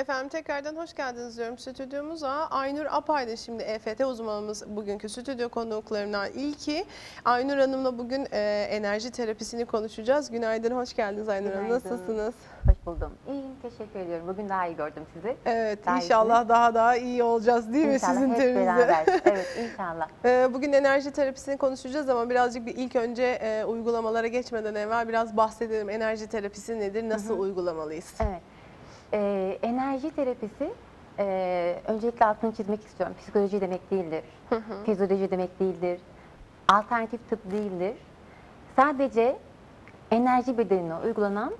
Efendim tekrardan hoş geldiniz diyorum stüdyomuza. Aynur Apay'da şimdi EFT uzmanımız bugünkü stüdyo konuklarından ilki. Aynur Hanım'la bugün e, enerji terapisini konuşacağız. Günaydın, hoş geldiniz Aynur Hanım. Günaydın. Nasılsınız? Hoş buldum. İyiyim, teşekkür ediyorum. Bugün daha iyi gördüm sizi. Evet, Daha inşallah iyisiniz. daha daha iyi olacağız değil mi İnşallah sizin hep teminizde? beraber. Evet, inşallah. E, Bugün enerji terapisini konuşacağız ama birazcık bir ilk önce e, uygulamalara geçmeden evvel biraz bahsedelim. Enerji terapisi nedir, nasıl uygulamalıyız? Evet. Enerji terapisi, e, öncelikle altını çizmek istiyorum. Psikoloji demek değildir. Fizyoloji demek değildir. Alternatif tıp değildir. Sadece enerji bedenine uygulanan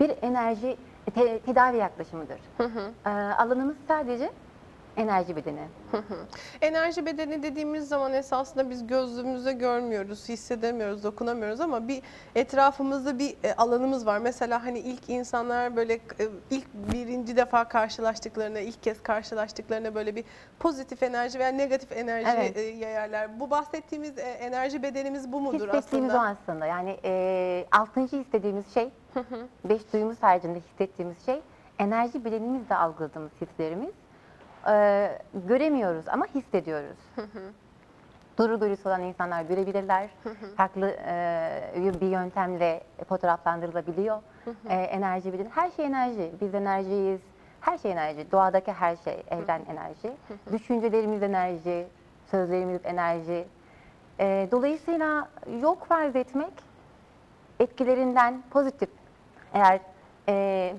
bir enerji te- tedavi yaklaşımıdır. Ee, alanımız sadece enerji bedeni. Enerji bedeni dediğimiz zaman esasında biz gözümüzde görmüyoruz, hissedemiyoruz, dokunamıyoruz ama bir etrafımızda bir e, alanımız var. Mesela hani ilk insanlar böyle e, ilk birinci defa karşılaştıklarında, ilk kez karşılaştıklarında böyle bir pozitif enerji veya negatif enerji Evet. e, yayarlar. Bu bahsettiğimiz enerji bedenimiz bu mudur Hissettiğimiz aslında? o aslında. Yani e, altıncı istediğimiz şey, beş duyumuz haricinde hissettiğimiz şey, enerji bedenimizde algıladığımız hislerimiz. E, göremiyoruz ama hissediyoruz. Duru görüsü olan insanlar görebilirler. Farklı e, bir yöntemle fotoğraflandırılabiliyor. E, enerji bedeni. Her şey enerji. Biz enerjiyiz. Her şey enerji. Doğadaki her şey evren enerji. Düşüncelerimiz enerji. Sözlerimiz enerji. E, dolayısıyla yok farz etmek etkilerinden pozitif eğer e,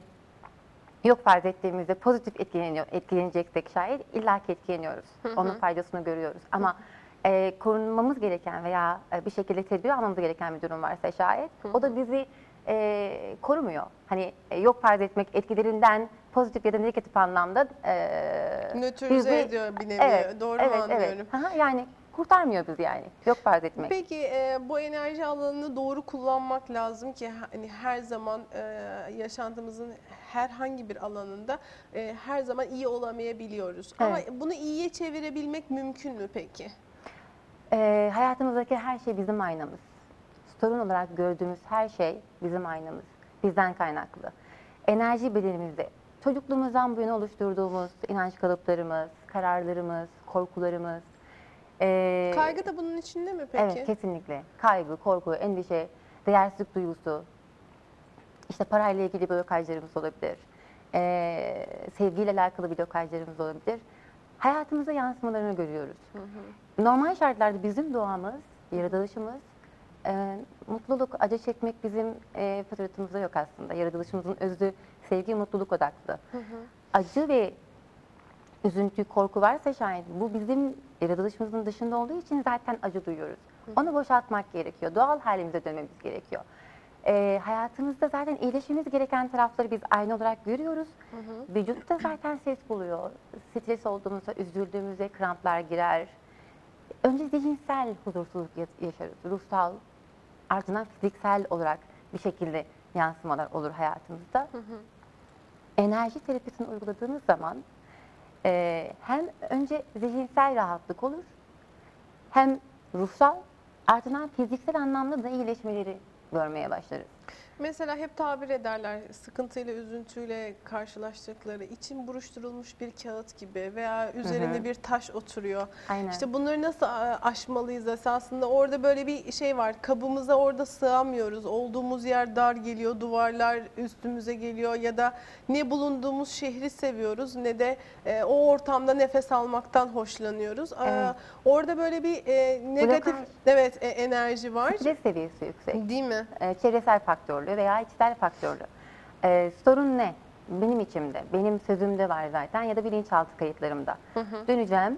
yok farz ettiğimizde pozitif etkileniyor, etkileneceksek şayet illaki etkileniyoruz. Onun faydasını görüyoruz. Ama e, korunmamız gereken veya e, bir şekilde tedbir almamız gereken bir durum varsa şayet o da bizi e, korumuyor. Hani e, yok farz etmek etkilerinden pozitif ya da negatif anlamda e, Nötralize bizi- ediyor bir nevi. Doğru mu evet, anlıyorum? Evet. Aha, yani kurtarmıyor bizi yani. Yok farz etmek. Peki e, bu enerji alanını doğru kullanmak lazım ki hani her zaman e, yaşantımızın herhangi bir alanında e, her zaman iyi olamayabiliyoruz. Ama Evet. bunu iyiye çevirebilmek mümkün mü peki? Ee, hayatımızdaki her şey bizim aynamız. Sorun olarak gördüğümüz her şey bizim aynamız. Bizden kaynaklı. Enerji bedenimizde çocukluğumuzdan bu yana oluşturduğumuz inanç kalıplarımız, kararlarımız, korkularımız. Ee, Kaygı da bunun içinde mi peki? Evet kesinlikle. Kaygı, korku, endişe, değersizlik duygusu. İşte parayla ilgili blokajlarımız olabilir. Ee, sevgiyle alakalı blokajlarımız olabilir. Hayatımıza yansımalarını görüyoruz. Normal şartlarda bizim doğamız, yaratılışımız, e, mutluluk, acı çekmek bizim e, fıtratımızda yok aslında. Yaratılışımızın özü sevgi, mutluluk odaklı. Acı ve üzüntü, korku varsa şayet bu bizim yaratılışımızın dışında olduğu için zaten acı duyuyoruz. Onu boşaltmak gerekiyor. Doğal halimize dönmemiz gerekiyor. Ee, hayatımızda zaten iyileşmemiz gereken tarafları biz aynı olarak görüyoruz. Vücutta zaten ses buluyor. Stres olduğumuzda, üzüldüğümüzde kramplar girer. Önce zihinsel huzursuzluk ya- yaşarız. Ruhsal, ardından fiziksel olarak bir şekilde yansımalar olur hayatımızda. Enerji terapisini uyguladığımız zaman e, hem önce zihinsel rahatlık olur, hem ruhsal, ardından fiziksel anlamda da iyileşmeleri görmeye başlarız. Mesela hep tabir ederler sıkıntıyla, üzüntüyle karşılaştıkları için buruşturulmuş bir kağıt gibi veya üzerinde bir taş oturuyor. Aynen. İşte bunları nasıl aşmalıyız esasında? Orada böyle bir şey var. Kabımıza orada sığamıyoruz. Olduğumuz yer dar geliyor, duvarlar üstümüze geliyor ya da ne bulunduğumuz şehri seviyoruz ne de e, o ortamda nefes almaktan hoşlanıyoruz. Evet. orada böyle bir e, negatif Blokaj. evet e, enerji var. Stres seviyesi yüksek. Değil mi? e, çevresel faktörlü veya içsel faktörlü. E, sorun ne? Benim içimde, benim sözümde var zaten ya da bilinçaltı kayıtlarımda. Döneceğim.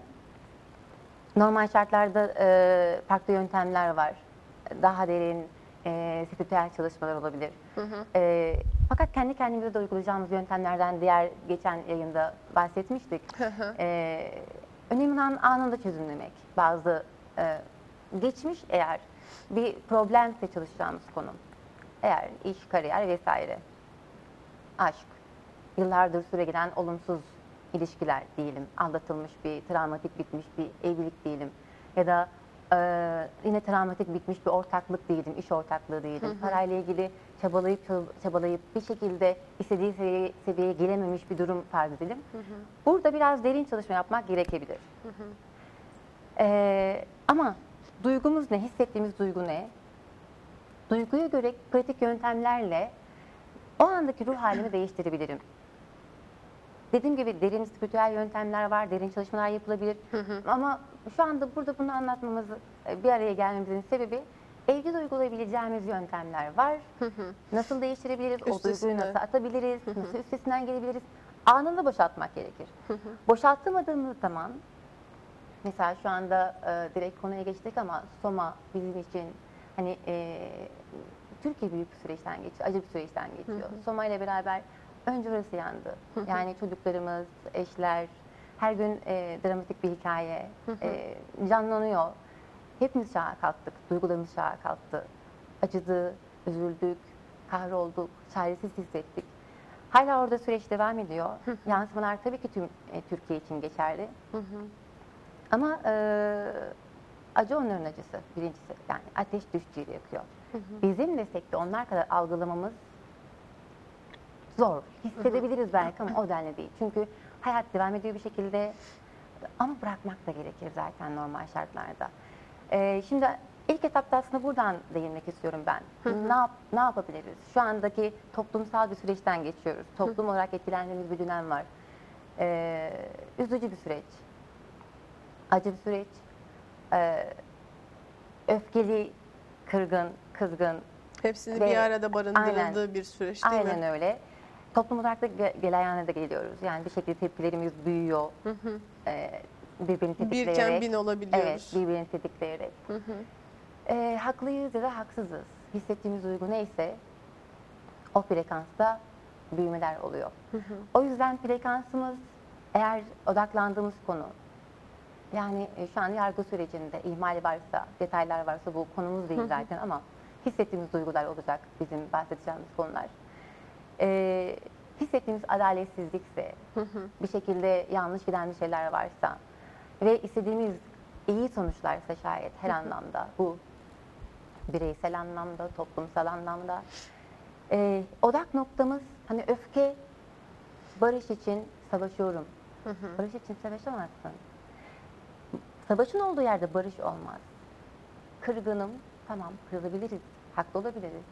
Normal şartlarda e, farklı yöntemler var. Daha derin e, spiritüel çalışmalar olabilir. E, fakat kendi kendimize de uygulayacağımız yöntemlerden diğer geçen yayında bahsetmiştik. e, önemli olan anında çözümlemek. Bazı e, geçmiş eğer bir problemse çalışacağımız konu. Eğer iş, kariyer vesaire, aşk, yıllardır süregelen olumsuz ilişkiler diyelim, aldatılmış bir, travmatik bitmiş bir evlilik diyelim ya da Ee, yine travmatik bitmiş bir ortaklık değildim, iş ortaklığı değildim. Parayla ilgili çabalayıp çab- çabalayıp bir şekilde istediği seviyeye, seviyeye gelememiş bir durum farz edelim. Burada biraz derin çalışma yapmak gerekebilir. Ee, ama duygumuz ne, hissettiğimiz duygu ne? Duyguya göre pratik yöntemlerle o andaki ruh halimi değiştirebilirim. Dediğim gibi derin spiritüel yöntemler var, derin çalışmalar yapılabilir. Ama şu anda burada bunu anlatmamız, e, bir araya gelmemizin sebebi evde de uygulayabileceğimiz yöntemler var. Nasıl değiştirebiliriz, o duyguyu nasıl atabiliriz, nasıl üstesinden gelebiliriz? Anında boşaltmak gerekir. Boşalttamadığımız zaman, mesela şu anda e, direkt konuya geçtik ama Soma bizim için hani e, Türkiye büyük bir süreçten geçiyor, acı bir süreçten geçiyor. Soma ile beraber önce orası yandı. Yani çocuklarımız, eşler, her gün e, dramatik bir hikaye e, canlanıyor. Hepimiz şaha kalktık, duygularımız şaha kalktı. Acıdı, üzüldük, kahrolduk, çaresiz hissettik. Hala orada süreç devam ediyor. Yansımalar tabii ki tüm e, Türkiye için geçerli. Ama e, acı onların acısı birincisi. Yani ateş düştüğüyle yakıyor. Bizim desek de onlar kadar algılamamız zor. Hissedebiliriz belki ama o denli değil. Çünkü hayat devam ediyor bir şekilde ama bırakmak da gerekir zaten normal şartlarda. E, şimdi ilk etapta aslında buradan değinmek istiyorum ben. Ne, yap, ne yapabiliriz? Şu andaki toplumsal bir süreçten geçiyoruz. Toplum olarak etkilendiğimiz bir dönem var. E, üzücü bir süreç acı bir süreç. Ee, öfkeli, kırgın, kızgın. Hepsini Ve- bir arada barındırıldığı aynen. bir süreç değil Aynen mi? öyle. Toplum olarak da ge- gelayana da geliyoruz. Yani bir şekilde tepkilerimiz büyüyor. Ee, birbirini tetikleyerek. Birken bin olabiliyoruz. Evet, birbirini tetikleyerek. Ee, haklıyız ya da haksızız. Hissettiğimiz duygu neyse o frekansta büyümeler oluyor. O yüzden frekansımız eğer odaklandığımız konu yani e, şu an yargı sürecinde ihmal varsa, detaylar varsa bu konumuz değil zaten ama hissettiğimiz duygular olacak bizim bahsedeceğimiz konular. Ee, hissettiğimiz adaletsizlikse, bir şekilde yanlış giden bir şeyler varsa ve istediğimiz iyi sonuçlarsa şayet her anlamda bu bireysel anlamda, toplumsal anlamda ee, odak noktamız hani öfke barış için savaşıyorum. Barış için savaşamazsın. Savaşın olduğu yerde barış olmaz. Kırgınım, tamam kırılabiliriz, haklı olabiliriz.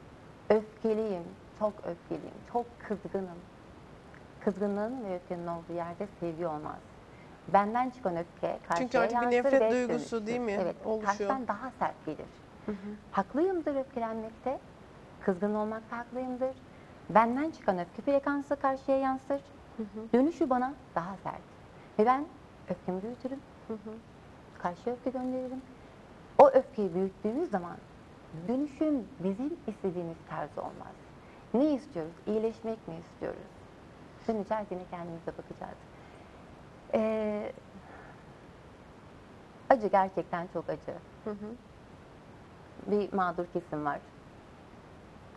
Öfkeliyim, çok öfkeliyim, çok kızgınım. Kızgınlığın ve öfkenin olduğu yerde sevgi olmaz. Benden çıkan öfke karşıya Çünkü artık bir nefret duygusu dönüştür. değil mi? Evet, Oluşuyor. karşıdan daha sert gelir. Haklıyımdır öfkelenmekte, kızgın olmakta haklıyımdır. Benden çıkan öfke frekansı karşıya yansır. Dönüşü bana daha sert. Ve ben öfkemi büyütürüm. Karşıya öfke gönderirim. O öfkeyi büyüttüğümüz zaman dönüşüm bizim istediğimiz tarzı olmaz. Ne istiyoruz? İyileşmek mi istiyoruz? Döneceğiz yine kendimize bakacağız. Ee, acı gerçekten çok acı. Bir mağdur kesim var.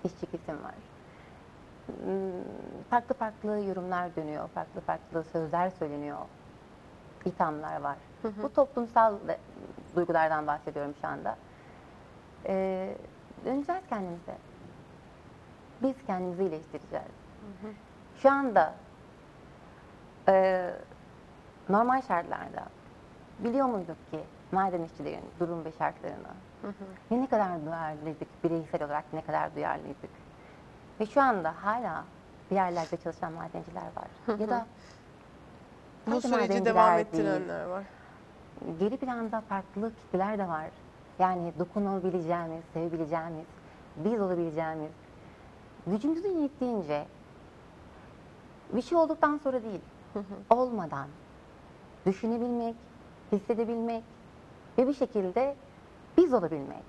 İşçi kesim var. Hmm, Farklı farklı yorumlar dönüyor, farklı farklı sözler söyleniyor. İthamlar var. Bu toplumsal duygulardan bahsediyorum şu anda. Ee, döneceğiz kendimize. Biz kendimizi iyileştireceğiz. Şu anda e, normal şartlarda biliyor muyduk ki maden işçilerin durum ve şartlarını ve ne kadar duyarlıydık, bireysel olarak ne kadar duyarlıydık. Ve şu anda hala bir yerlerde çalışan madenciler var. ya da Bu süreci devam değil, ettirenler var. geri planda farklı kitleler de var. Yani dokunabileceğimiz, sevebileceğimiz, biz olabileceğimiz, gücümüzün yettiğince bir şey olduktan sonra değil, olmadan düşünebilmek, hissedebilmek ve bir şekilde biz olabilmek.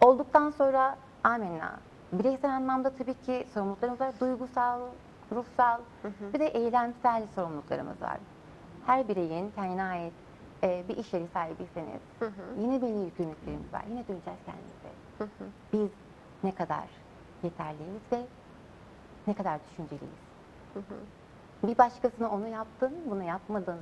Olduktan sonra amenna. Bireysel anlamda tabii ki sorumluluklarımız var. Duygusal, ruhsal bir de eylemsel sorumluluklarımız var. Her bireyin kendine ait e, bir iş yeri sahibiyseniz yine belli yükümlülüklerimiz var. Yine döneceğiz kendimize. Biz ne kadar yeterliyiz ve ne kadar düşünceliyiz. Bir başkasına onu yaptın, bunu yapmadın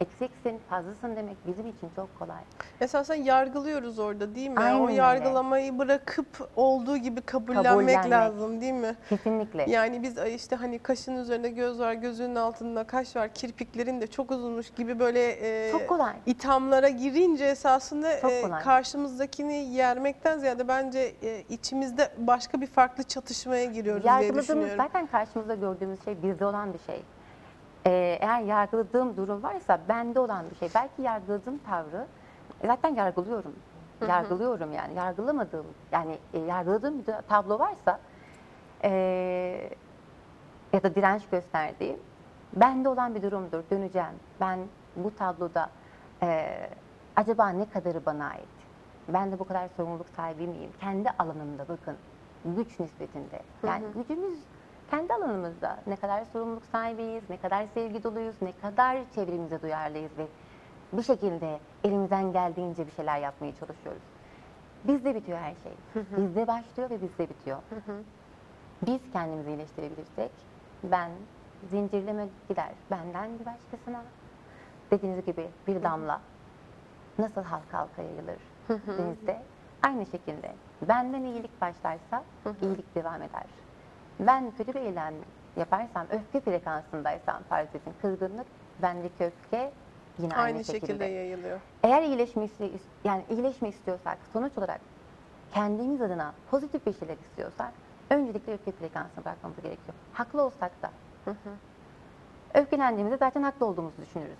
eksiksin, fazlasın demek bizim için çok kolay. Esasen yargılıyoruz orada değil mi? Aynen o öyle. yargılamayı bırakıp olduğu gibi kabullenmek, Kabullenmek. lazım değil mi? Kesinlikle. Yani biz işte hani kaşın üzerinde göz var, gözünün altında kaş var, kirpiklerin de çok uzunmuş gibi böyle e, Çok kolay. ithamlara girince esasında e, karşımızdakini yermekten ziyade bence e, içimizde başka bir farklı çatışmaya giriyoruz diye Yargıladığımız düşünüyorum. zaten karşımızda gördüğümüz şey bizde olan bir şey. Ee, eğer yargıladığım durum varsa bende olan bir şey. Belki yargıladığım tavrı zaten yargılıyorum. Yargılıyorum yani. Yargılamadığım yani e, yargıladığım bir tablo varsa e, ya da direnç gösterdiğim bende olan bir durumdur. Döneceğim. Ben bu tabloda e, acaba ne kadarı bana ait? Ben de bu kadar sorumluluk sahibi miyim? Kendi alanımda bakın güç nispetinde. Yani gücümüz kendi alanımızda. Ne kadar sorumluluk sahibiyiz, ne kadar sevgi doluyuz, ne kadar çevremize duyarlıyız ve bir şekilde elimizden geldiğince bir şeyler yapmaya çalışıyoruz. Bizde bitiyor her şey. Bizde başlıyor ve bizde bitiyor. Biz kendimizi iyileştirebilirsek ben zincirleme gider. Benden bir başkasına dediğiniz gibi bir damla nasıl halka halka yayılır denizde aynı şekilde benden iyilik başlarsa iyilik devam eder. Ben kötü bir eylem yaparsam öfke frekansındaysam farz edin kızgınlık bendeki öfke yine aynı, Aynı şekilde yayılıyor. eğer iyileşme yani iyileşme istiyorsak sonuç olarak kendimiz adına pozitif bir şeyler istiyorsak öncelikle öfke frekansını bırakmamız gerekiyor. Haklı olsak da. Öfkelendiğimizde zaten haklı olduğumuzu düşünürüz.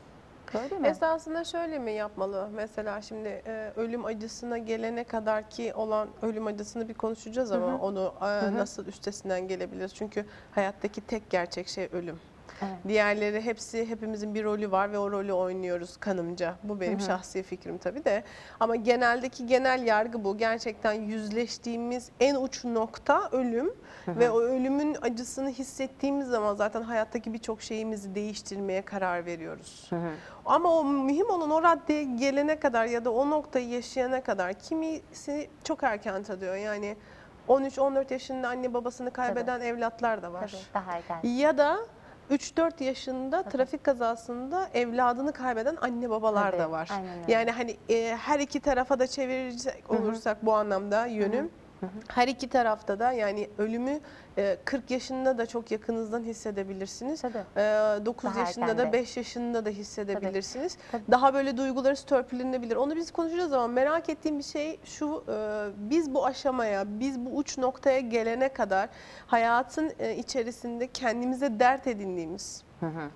Öyle mi? Esasında şöyle mi yapmalı? Mesela şimdi e, ölüm acısına gelene kadar ki olan ölüm acısını bir konuşacağız ama onu e, nasıl üstesinden gelebiliriz? Çünkü hayattaki tek gerçek şey ölüm. Evet. Diğerleri hepsi hepimizin bir rolü var ve o rolü oynuyoruz kanımca. Bu benim şahsi fikrim tabii de. Ama geneldeki genel yargı bu. Gerçekten yüzleştiğimiz en uç nokta ölüm ve o ölümün acısını hissettiğimiz zaman zaten hayattaki birçok şeyimizi değiştirmeye karar veriyoruz. Ama o mühim olan o raddeye gelene kadar ya da o noktayı yaşayana kadar kimisi çok erken tadıyor. Yani 13-14 yaşında anne babasını kaybeden evlatlar da var. Tabii, daha erken. Ya da 3-4 yaşında trafik kazasında evladını kaybeden anne babalar Tabii, da var. Yani hani e, her iki tarafa da çevirecek olursak bu anlamda yönüm. Her iki tarafta da yani ölümü e, 40 yaşında da çok yakınızdan hissedebilirsiniz. Tabii. E, 9 Daha yaşında erken da de. 5 yaşında da hissedebilirsiniz. Tabii. Daha böyle duyguları törpülenebilir. Onu biz konuşacağız ama merak ettiğim bir şey şu. e, Biz bu aşamaya, biz bu uç noktaya gelene kadar hayatın e, içerisinde kendimize dert edindiğimiz, Hı hı.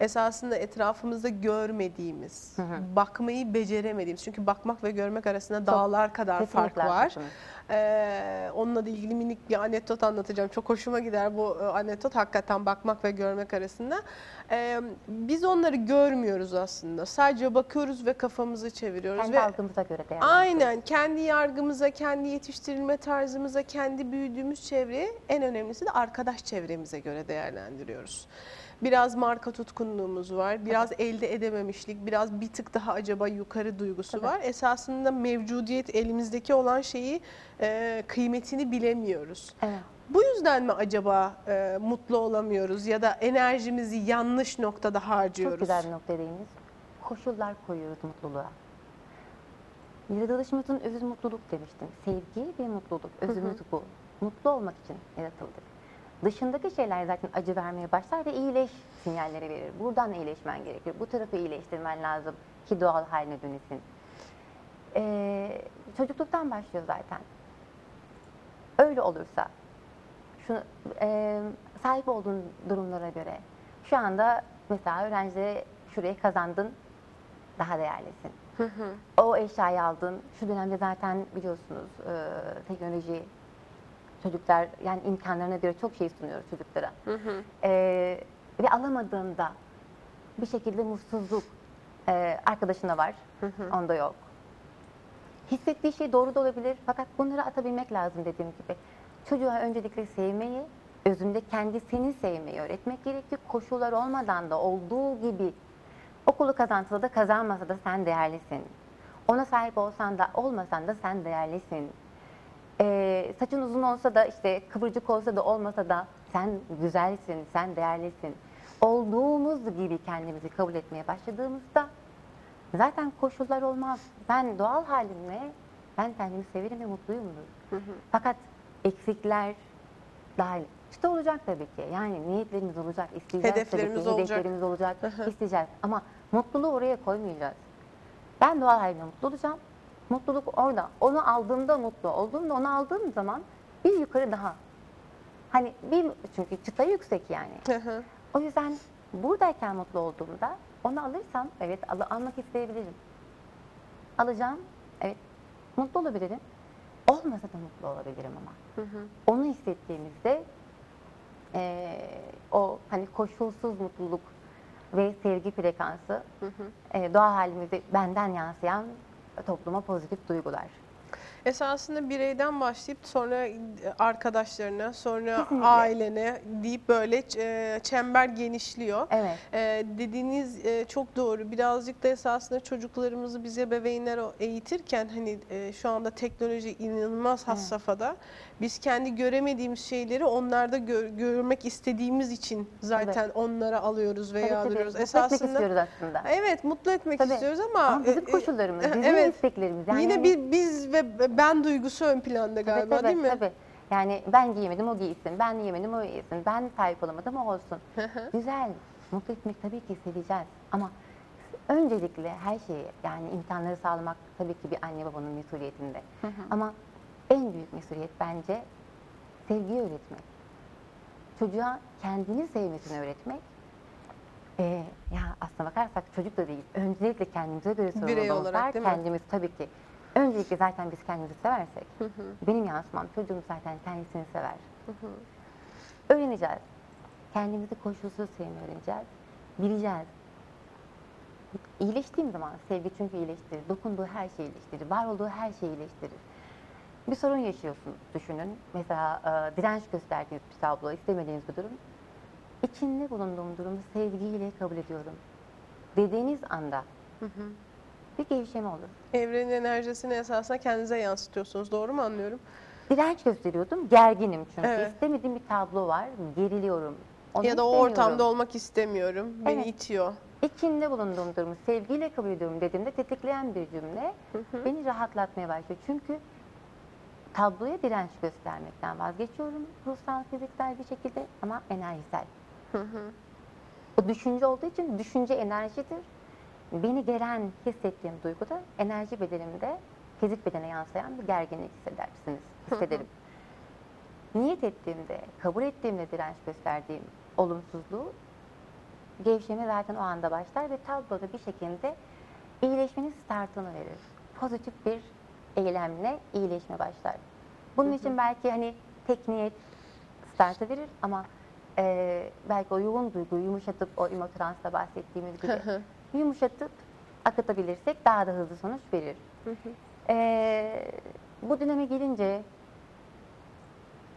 Esasında etrafımızda görmediğimiz, bakmayı beceremediğimiz. Çünkü bakmak ve görmek arasında dağlar kadar fark var. Ee, onunla da ilgili minik bir anekdot anlatacağım. Çok hoşuma gider bu e, anekdot. Hakikaten bakmak ve görmek arasında. Ee, biz onları görmüyoruz aslında. Sadece bakıyoruz ve kafamızı çeviriyoruz. Kendi ve algımıza göre değerlendiriyoruz. Aynen kendi yargımıza, kendi yetiştirilme tarzımıza, kendi büyüdüğümüz çevreye en önemlisi de arkadaş çevremize göre değerlendiriyoruz. Biraz marka tutkunluğumuz var, biraz elde edememişlik, biraz bir tık daha acaba yukarı duygusu Tabii. var. Esasında mevcudiyet elimizdeki olan şeyi e, kıymetini bilemiyoruz. Evet. Bu yüzden mi acaba e, mutlu olamıyoruz ya da enerjimizi yanlış noktada harcıyoruz? Çok güzel bir nokta değindiniz. Koşullar koyuyoruz mutluluğa. Yaratılışımızın özü mutluluk demiştim. Sevgi ve mutluluk. Özümüz bu. Mutlu olmak için yaratıldık. Dışındaki şeyler zaten acı vermeye başlar ve iyileş sinyalleri verir. Buradan iyileşmen gerekir. Bu tarafı iyileştirmen lazım ki doğal haline dönesin. Ee, çocukluktan başlıyor zaten. Öyle olursa şunu e, sahip olduğun durumlara göre şu anda mesela öğrencide şurayı kazandın daha değerlisin. O eşyayı aldın. Şu dönemde zaten biliyorsunuz e, teknoloji çocuklar yani imkanlarına göre çok şey sunuyor çocuklara. E, ve alamadığında bir şekilde mutsuzluk e, arkadaşına var, onda yok. Hissettiği şey doğru da olabilir fakat bunları atabilmek lazım dediğim gibi. Çocuğa öncelikle sevmeyi, özünde kendisini sevmeyi öğretmek gerekiyor. Koşullar olmadan da olduğu gibi okulu kazansa da kazanmasa da sen değerlisin. Ona sahip olsan da olmasan da sen değerlisin. Ee, saçın uzun olsa da işte kıvırcık olsa da olmasa da sen güzelsin, sen değerlisin. olduğumuz gibi kendimizi kabul etmeye başladığımızda zaten koşullar olmaz. Ben doğal halimle ben kendimi severim ve mutluyumdur. Fakat eksikler dahil. İşte olacak tabii ki. Yani niyetlerimiz olacak, isteyeceğiz Hedeflerimiz tabii ki. olacak. Hedeflerimiz olacak, Hı hı. isteyeceğiz. Ama mutluluğu oraya koymayacağız. Ben doğal halimle mutlu olacağım. Mutluluk orada. Onu aldığımda mutlu olduğumda onu aldığım zaman bir yukarı daha. Hani bir çünkü çıta yüksek yani. Hı hı. O yüzden buradayken mutlu olduğumda onu alırsam evet al- almak isteyebilirim. Alacağım evet mutlu olabilirim. Olmasa da mutlu olabilirim ama. Onu hissettiğimizde eee, o hani koşulsuz mutluluk ve sevgi frekansı eee, doğal halimizde benden yansıyan topluma pozitif duygular. Esasında bireyden başlayıp sonra arkadaşlarına, sonra Kesinlikle. ailene deyip böyle e, çember genişliyor. Evet. Ee, dediğiniz e, çok doğru. Birazcık da esasında çocuklarımızı bize ebeveynler o- eğitirken hani e, şu anda teknoloji inanılmaz has Evet. safhada. Biz kendi göremediğimiz şeyleri onlarda gör- görmek istediğimiz için zaten onlara alıyoruz veya Tabii tabii. alıyoruz. Mutlu etmek istiyoruz aslında. evet mutlu etmek Tabii. istiyoruz ama, Ama bizim e, e, koşullarımız, bizim evet. isteklerimiz. Yani Yine bir biz ve ben duygusu ön planda galiba tabii, tabii, değil mi? Tabii. Yani ben giyemedim o giysin, ben yiyemedim o yesin, ben sahip olamadım o olsun. Güzel, mutlu etmek tabii ki seveceğiz. Ama öncelikle her şeyi yani imkanları sağlamak tabii ki bir anne babanın mesuliyetinde. Ama en büyük mesuliyet bence sevgiyi öğretmek. Çocuğa kendini sevmesini öğretmek. Ee, ya aslına bakarsak çocuk da değil. Öncelikle kendimize göre olarak var. Kendimiz tabii ki. Öncelikle zaten biz kendimizi seversek, benim yansımam çocuğum zaten kendisini sever. Öğreneceğiz. Kendimizi koşulsuz sevmeyi öğreneceğiz. Bileceğiz. İyileştiğim zaman sevgi çünkü iyileştirir. Dokunduğu her şeyi iyileştirir. Var olduğu her şeyi iyileştirir. Bir sorun yaşıyorsun düşünün. Mesela e, direnç gösterdiğiniz bir tablo, istemediğiniz bir durum. İçinde bulunduğum durumu sevgiyle kabul ediyorum. Dediğiniz anda bir gevşeme olur. Evrenin enerjisini esasında kendinize yansıtıyorsunuz. Doğru mu anlıyorum? Direnç gösteriyordum, gerginim çünkü. Evet. İstemediğim bir tablo var, geriliyorum. Onu ya da o ortamda olmak istemiyorum. Beni Evet. itiyor. İçinde bulunduğum durumu sevgiyle kabul ediyorum dediğimde tetikleyen bir cümle beni rahatlatmaya başlıyor. Çünkü tabloya direnç göstermekten vazgeçiyorum ruhsal, fiziksel bir şekilde ama enerjisel. O düşünce olduğu için düşünce enerjidir. Beni gelen hissettiğim duyguda enerji bedenimde fizik bedene yansıyan bir gerginlik hissedersiniz, hissederim. Niyet ettiğimde, kabul ettiğimde direnç gösterdiğim olumsuzluğu gevşeme zaten o anda başlar ve tabloda bir şekilde iyileşmenin startını verir. Pozitif bir eylemle iyileşme başlar. Bunun için belki hani tek niyet startı verir ama e, belki o yoğun duyguyu yumuşatıp o emotransla bahsettiğimiz gibi yumuşatıp akıtabilirsek daha da hızlı sonuç verir. E, bu döneme gelince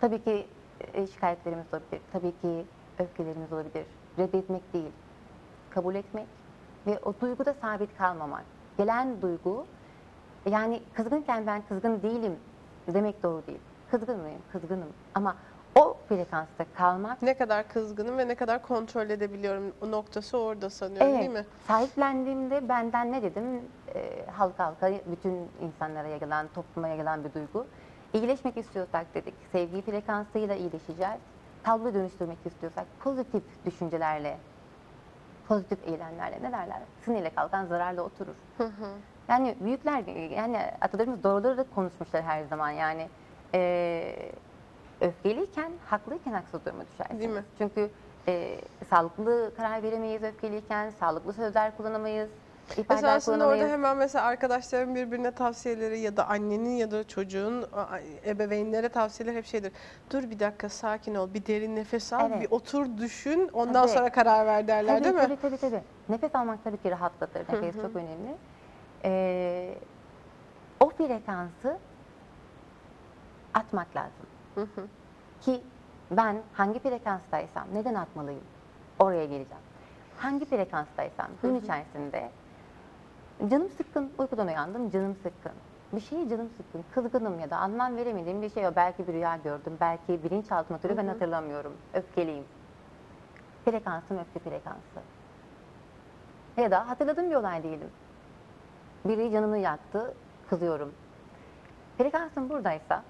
Tabii ki e, şikayetlerimiz olabilir. Tabii ki öfkelerimiz olabilir. Reddetmek değil, kabul etmek ve o duyguda sabit kalmamak. Gelen duygu, yani kızgınken ben kızgın değilim demek doğru değil. Kızgın mıyım? Kızgınım. Ama o frekansta kalmak Ne kadar kızgınım ve ne kadar kontrol edebiliyorum o noktası orada sanıyorum Evet, değil mi? sahiplendiğimde benden ne dedim? Ee, halka halka bütün insanlara yayılan, topluma yayılan bir duygu. İyileşmek istiyorsak dedik, sevgi frekansıyla iyileşeceğiz. Tablo dönüştürmek istiyorsak pozitif düşüncelerle, pozitif eylemlerle ne derler? Sinirle kalkan zararla oturur. Yani büyükler, yani atalarımız doğruları da konuşmuşlar her zaman yani. Ee, öfkeliyken, haklıyken haksız duruma düşersiniz. Değil mi? Çünkü e, sağlıklı karar veremeyiz öfkeliyken, sağlıklı sözler kullanamayız, Mesela aslında orada hemen mesela arkadaşların birbirine tavsiyeleri ya da annenin ya da çocuğun ebeveynlere tavsiyeler hep şeydir. Dur bir dakika sakin ol, bir derin nefes al, Evet. bir otur düşün, ondan Tabii. sonra karar ver derler tabii, değil mi? tabii, tabii, tabii. Nefes almak tabii ki rahatlatır. Nefes çok önemli. Ee, o frekansı atmak lazım. Ki ben hangi frekanstaysam neden atmalıyım? Oraya geleceğim. Hangi frekanstaysam gün içerisinde canım sıkkın, uykudan uyandım canım sıkkın. Bir şeye canım sıkkın, kızgınım ya da anlam veremediğim bir şey o. Belki bir rüya gördüm, belki bilinçaltıma oturuyor ben hatırlamıyorum. Öfkeliyim. Frekansım öfke frekansı. Ya da hatırladığım bir olay diyelim. Biri canımı yaktı, kızıyorum. Frekansım buradaysa,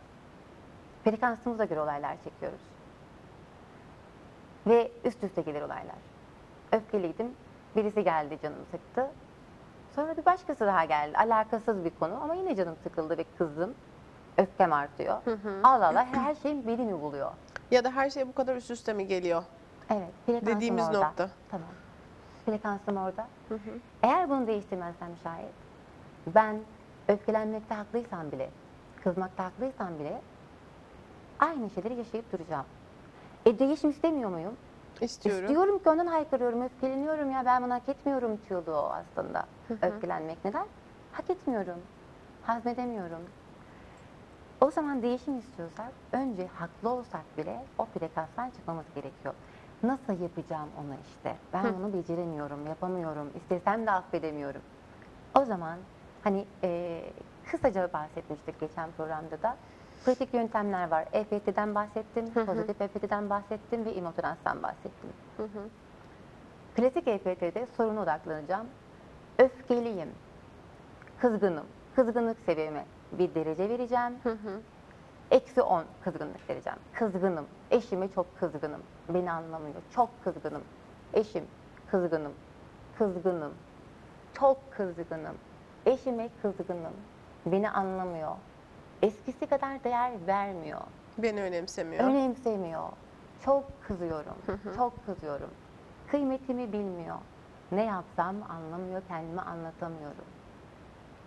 frekansımıza göre olaylar çekiyoruz. Ve üst üste gelir olaylar. Öfkeliydim, birisi geldi canımı sıktı. Sonra bir başkası daha geldi, alakasız bir konu ama yine canım sıkıldı ve kızdım. Öfkem artıyor. Allah Allah her şey beni mi buluyor? Ya da her şey bu kadar üst üste mi geliyor? Evet, frekansım Dediğimiz orada. nokta. Tamam. Frekansım orada. Eğer bunu değiştirmezsem şayet, ben öfkelenmekte haklıysam bile, kızmakta haklıysam bile aynı şeyleri yaşayıp duracağım. E değişim istemiyor muyum? İstiyorum. İstiyorum ki ondan haykırıyorum, öfkeleniyorum ya ben bunu hak etmiyorum diyordu o aslında. Öfkelenmek neden? Hak etmiyorum, hazmedemiyorum. O zaman değişim istiyorsak önce haklı olsak bile o frekanstan çıkmamız gerekiyor. Nasıl yapacağım onu işte? Ben bunu beceremiyorum, yapamıyorum, istesem de affedemiyorum. O zaman hani eee, kısaca bahsetmiştik geçen programda da. Pratik yöntemler var. EFT'den bahsettim, pozitif EFT'den bahsettim ve imotranstan bahsettim. Klasik EFT'de soruna odaklanacağım. Öfkeliyim, kızgınım, kızgınlık seviyeme bir derece vereceğim. Eksi 10 kızgınlık vereceğim. Kızgınım, eşime çok kızgınım, beni anlamıyor, çok kızgınım. Eşim, kızgınım, kızgınım, çok kızgınım. Eşime kızgınım, beni anlamıyor. Eskisi kadar değer vermiyor. Beni önemsemiyor. Önemsemiyor. Çok kızıyorum. Çok kızıyorum. Kıymetimi bilmiyor. Ne yapsam anlamıyor, kendime anlatamıyorum.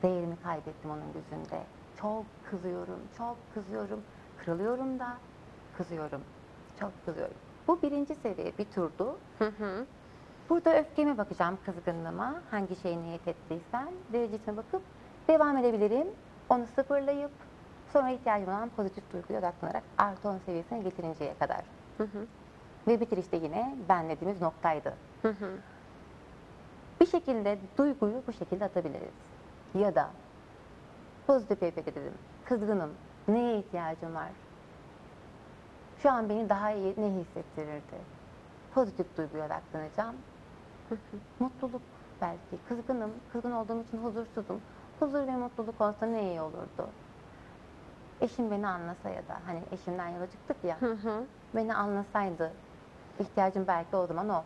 Değerimi kaybettim onun gözünde. Çok kızıyorum, çok kızıyorum. Kırılıyorum da kızıyorum. Çok kızıyorum. Bu birinci seviye bir turdu. Burada öfkeme bakacağım kızgınlığıma. Hangi şeye niyet ettiysem derecesine bakıp devam edebilirim. Onu sıfırlayıp sonra ihtiyacım olan pozitif duyguya odaklanarak artı 10 seviyesine getirinceye kadar. Ve bitirişte yine ben dediğimiz noktaydı. Bir şekilde duyguyu bu şekilde atabiliriz. Ya da pozitif EFT dedim. Kızgınım. Neye ihtiyacım var? Şu an beni daha iyi ne hissettirirdi? Pozitif duyguya odaklanacağım. Mutluluk belki. Kızgınım. Kızgın olduğum için huzursuzum. Huzur ve mutluluk olsa ne iyi olurdu? Eşim beni anlasa ya da hani eşimden yola çıktık ya. Beni anlasaydı ihtiyacım belki o zaman o.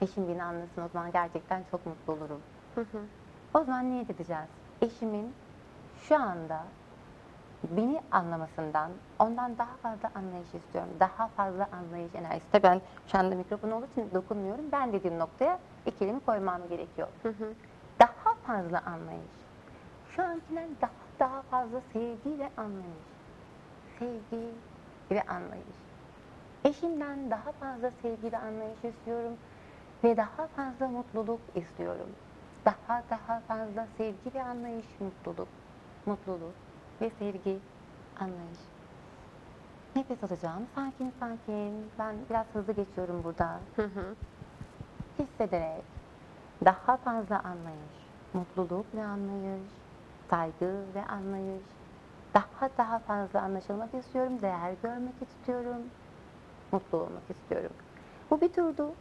Eşim beni anlasın o zaman gerçekten çok mutlu olurum. O zaman niyet edeceğiz. Eşimin şu anda beni anlamasından ondan daha fazla anlayış istiyorum. Daha fazla anlayış enerjisi. Tabii ben şu anda mikrofon olduğu için dokunmuyorum. Ben dediğim noktaya ikilimi koymam gerekiyor. Daha fazla anlayış. Şu ankinden daha daha fazla sevgi ve anlayış. Sevgi ve anlayış. Eşimden daha fazla sevgi ve anlayış istiyorum ve daha fazla mutluluk istiyorum. Daha daha fazla sevgi ve anlayış, mutluluk, mutluluk ve sevgi, anlayış. Nefes alacağım. Sakin sakin. Ben biraz hızlı geçiyorum burada. Hissederek daha fazla anlayış, mutluluk ve anlayış, saygı ve anlayış. Daha daha fazla anlaşılmak istiyorum, değer görmek istiyorum, mutlu olmak istiyorum. Bu bir turdu.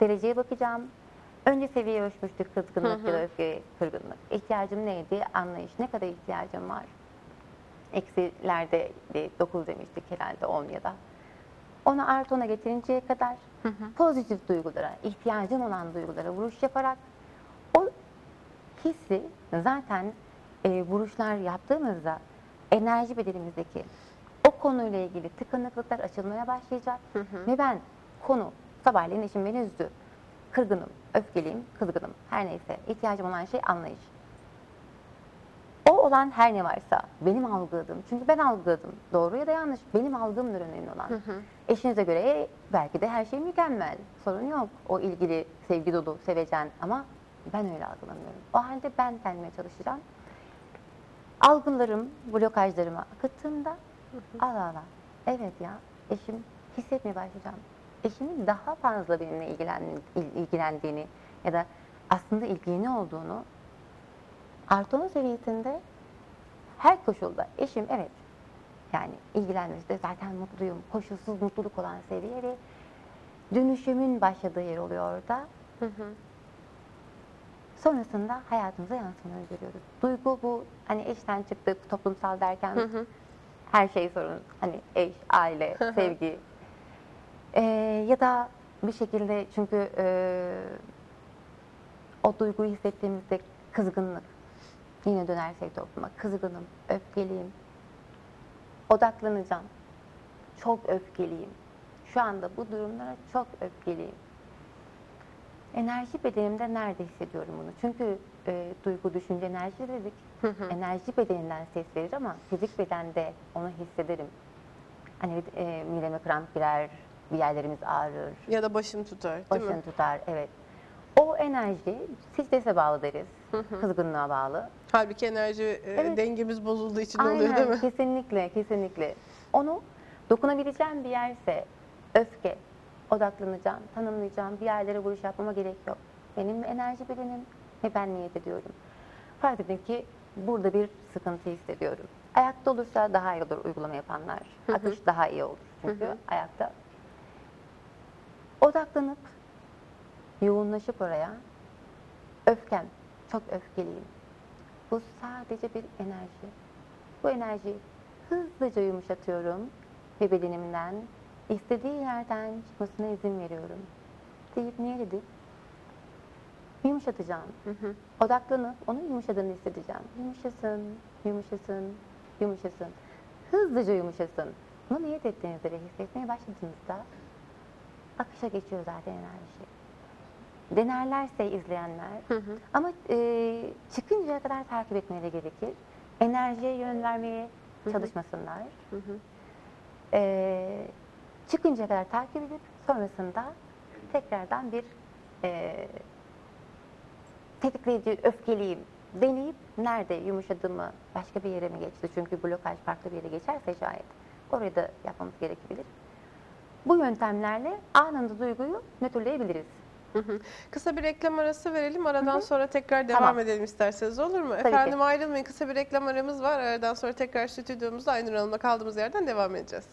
Dereceye bakacağım. Önce seviye ölçmüştük kızgınlık ya da öfke, kırgınlık. İhtiyacım neydi? Anlayış. Ne kadar ihtiyacım var? Eksilerde 9 demiştik herhalde 10 ya da. Onu artı ona getirinceye kadar pozitif duygulara, ihtiyacım olan duygulara vuruş yaparak o hissi zaten e, vuruşlar yaptığımızda enerji bedenimizdeki o konuyla ilgili tıkanıklıklar açılmaya başlayacak ve ben konu sabahleyin eşim beni üzdü. Kırgınım, öfkeliyim, kızgınım. Her neyse ihtiyacım olan şey anlayış. O olan her ne varsa benim algıladığım, çünkü ben algıladım. Doğru ya da yanlış, benim algımdır önemli olan. Eşinize göre belki de her şey mükemmel, sorun yok. O ilgili, sevgi dolu, sevecen ama ben öyle algılamıyorum. O halde ben kendime çalışacağım. Algılarım, blokajlarımı akıttığımda Allah Allah, evet ya eşim hissetmeye başlayacağım. Eşimin daha fazla benimle ilgilen, il- ilgilendiğini ya da aslında ilgili olduğunu artı 10 seviyesinde her koşulda eşim evet yani ilgilenmesi zaten mutluyum. Koşulsuz mutluluk olan seviye ve dönüşümün başladığı yer oluyor orada. Hı hı. Sonrasında hayatımıza yansımaları görüyoruz. Duygu bu hani eşten çıktık, toplumsal derken Hı hı. her şey sorun. Hani eş, aile, Hı hı. sevgi. Ee, ya da bir şekilde çünkü e, o duyguyu hissettiğimizde kızgınlık. Yine dönersek topluma. Kızgınım, öfkeliyim. Odaklanacağım. Çok öfkeliyim. Şu anda bu durumlara çok öfkeliyim. Enerji bedenimde nerede hissediyorum bunu? Çünkü e, duygu, düşünce, enerji dedik. Enerji bedeninden ses verir ama fizik bedende onu hissederim. Hani e, mideme kramp girer, bir yerlerimiz ağrır, Ya da başım tutar değil başını mi? tutar. Evet. O enerji strese bağlı deriz. Kızgınlığa bağlı. Halbuki enerji e, Evet. dengemiz bozulduğu için oluyor değil Aynen, mi? kesinlikle, kesinlikle. Onu dokunabileceğim bir yerse öfke, odaklanacağım, tanımlayacağım, bir yerlere vuruş yapmama gerek yok. Benim enerji bedenim ve ben niyet ediyorum. Fark edin ki burada bir sıkıntı hissediyorum. Ayakta olursa daha iyi olur uygulama yapanlar. Akış daha iyi olur çünkü ayakta. Odaklanıp, yoğunlaşıp oraya, öfkem, çok öfkeliyim. Bu sadece bir enerji. Bu enerjiyi hızlıca yumuşatıyorum ve bedenimden istediği yerden çıkmasına izin veriyorum. Deyip niye dedik? Yumuşatacağım. Odaklanıp onun yumuşadığını hissedeceğim. Yumuşasın, yumuşasın, yumuşasın. Hızlıca yumuşasın. Bunu niyet ettiğinizde ve hissetmeye başladığınızda akışa geçiyor zaten enerji. Denerlerse izleyenler ama e, çıkıncaya kadar takip etmeleri gerekir. Enerjiye yön vermeye çalışmasınlar. E, çıkıncaya kadar takip edip sonrasında tekrardan bir e, tetikleyici, öfkeliyim deneyip nerede yumuşadığımı başka bir yere mi geçti? Çünkü blokaj farklı bir yere geçerse şayet oraya da yapmamız gerekebilir. Bu yöntemlerle anında duyguyu nötrleyebiliriz. Hı hı. Kısa bir reklam arası verelim. Aradan sonra tekrar devam Tamam. edelim isterseniz olur mu? ki. Efendim ayrılmayın. Kısa bir reklam aramız var. Aradan sonra tekrar stüdyomuzda Aynur Hanım'la kaldığımız yerden devam edeceğiz.